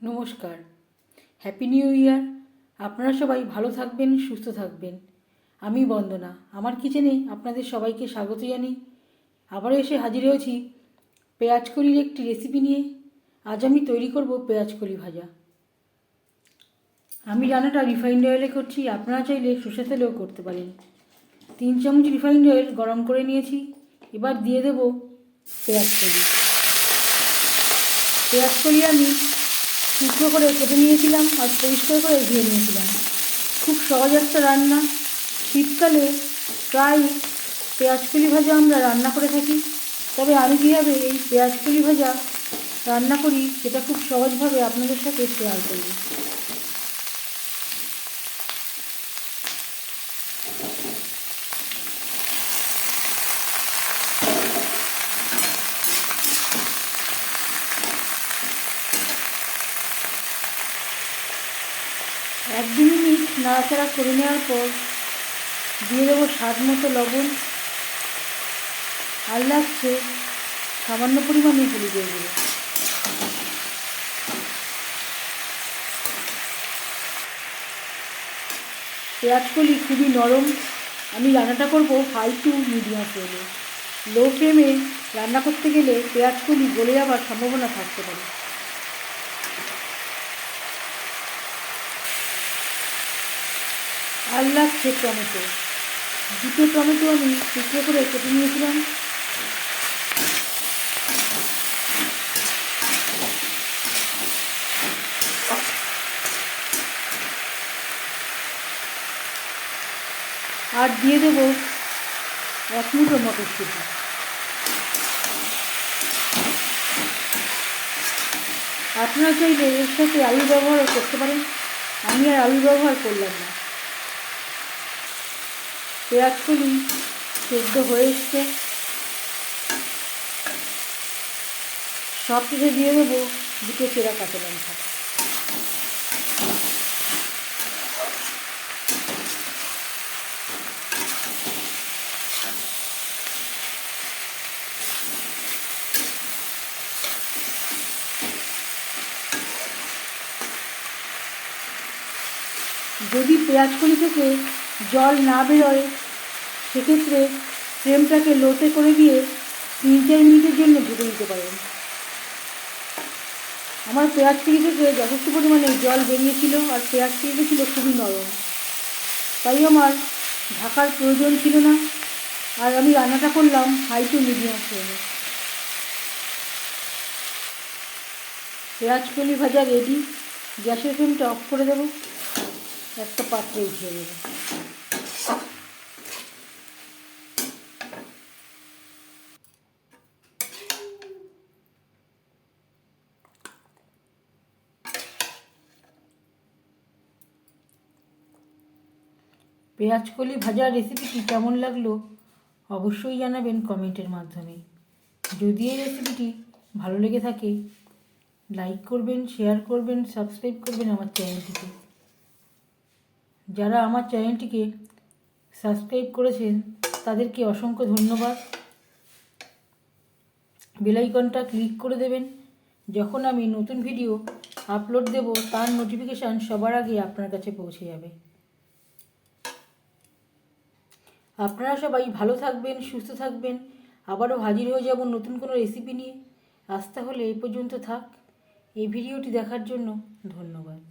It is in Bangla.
নমস্কার। হ্যাপি নিউ ইয়ার আপনারা সবাই ভালো থাকবেন, সুস্থ থাকবেন। আমি বন্দনা, আমার কিচেনে আপনাদের সবাইকে স্বাগত জানি আবারও এসে হাজির হয়েছি পেঁয়াজ কলির একটি রেসিপি নিয়ে। আজ আমি তৈরি করব পেঁয়াজ কলি ভাজা। আমি রান্নাটা রিফাইন্ড অয়েলে করছি, আপনারা চাইলে সর্ষে তেলেও করতে পারেন। তিন চামচ রিফাইন্ড অয়েল গরম করে নিয়েছি, এবার দিয়ে দেব পেঁয়াজ কলি পেঁয়াজ কলি আমি টুকরো করে কেটে নিয়েছিলাম আর পরিষ্কার করে ধুয়ে নিয়েছিলাম। খুব সহজ একটা রান্না। শীতকালে প্রায় পেঁয়াজ কলি ভাজা আমরা রান্না করে থাকি। তবে আমি কীভাবে এই পেঁয়াজ কলি ভাজা রান্না করি সেটা খুব সহজভাবে আপনাদের সাথে শেয়ার করব। এক দু মিনিট নাড়াচাড়া করে নেওয়ার পর দিয়ে দেবো স্বাদ মতো লবণ। আর লাগছে সামান্য পরিমাণে গুলি দিয়ে দেবো। পেঁয়াজকলি খুবই নরম। আমি রান্নাটা করব হাই টু মিডিয়াম ফ্লেমে। লো ফ্লেমে রান্না করতে গেলে পেঁয়াজকলি গলে যাওয়ার সম্ভাবনা থাকতে পারে। আর লাগছে টমেটো। দুটো টমেটো আমি টুকরো করে কেটে নিয়েছিলাম। আর দিয়ে দেব এক মুঠো মটরশুঁটি। আপনারা চাইলে এর সাথে আলু ব্যবহারও করতে পারেন। আমি আর আলু ব্যবহার করলাম না। পেঁয়াজগুলি সেদ্ধ হয়ে এসছে। সব কিছু দিয়ে দেবো দুটো চেরা কাঁচা লঙ্কা। যদি পেঁয়াজকলি থেকে জল না বেরোয়, সেক্ষেত্রে ফ্রেমটাকে লোতে করে দিয়ে তিন চার মিনিটের জন্য ঢেকে দিতে পারেন। আমার পেঁয়াজ কলি থেকে যথেষ্ট পরিমাণে জল বেরিয়েছিল আর পেঁয়াজ কলিটা ছিল খুবই নরম। তাই আমার ঢাকার প্রয়োজন ছিল না আর আমি রান্নাটা করলাম হাই টু মিডিয়াম ফ্লেমে। পেঁয়াজ কলি ভাজা রেডি গ্যাসের ফ্লেমটা অফ করে দেবো। একটা পাত্রে উঠিয়ে দেবো। পেঁয়াজ কলি ভাজার রেসিপিটি কেমন লাগল অবশ্যই জানাবেন কমেন্টের মাধ্যমে। যদি এই রেসিপিটি ভালো লেগে থাকে লাইক করবেন শেয়ার করবেন সাবস্ক্রাইব করবেন আমার চ্যানেলটিকে যারা আমার চ্যানেলটিকে সাবস্ক্রাইব করেছেন, তাদেরকে অসংখ্য ধন্যবাদ। বেলাইকনটা ক্লিক করে দেবেন। যখন আমি নতুন ভিডিও আপলোড দেব, তার নোটিফিকেশান সবার আগে আপনার কাছে পৌঁছে যাবে। আপনারা সবাই ভালো থাকবেন, সুস্থ থাকবেন। আবারও হাজির হয়ে যাব নতুন কোনো রেসিপি নিয়ে। আসতে হলে এই পর্যন্ত থাক। এই ভিডিওটি দেখার জন্য ধন্যবাদ।